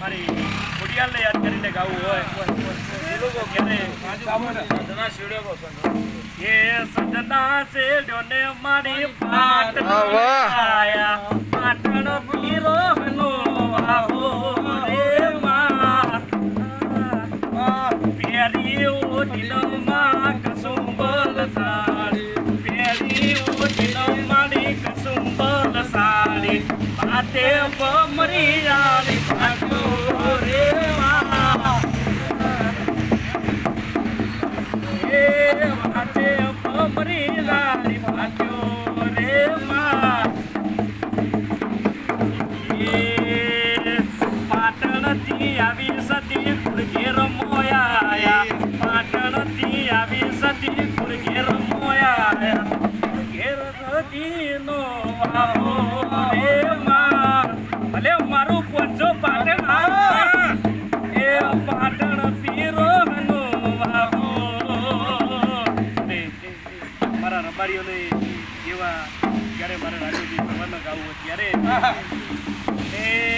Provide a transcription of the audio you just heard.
મારી ખોડિયાલને યાદ કરીને ગાવું હોય. એ સજના શેડ્યો ને મારી પાટ આયા પાટણ પીરો હનો આહો રે માં. પેરી ઓઢીનો માં કસુંબલ સાડી. પેરી ઓઢીનો મારી કસુંબલ સાડી. પાતે બમરી આલી. બમરી આલી પાટો રે પાટણથી આવી સતી કુળઘેર મોયા પાટણથી આવી સતી કુળઘેર મોયા ઘેર રે માં ભલે મારું પોંચો રબારીઓને જેવા જ્યારે મારે રાજુજી ભગવાનના ગાવું હોય ત્યારે એ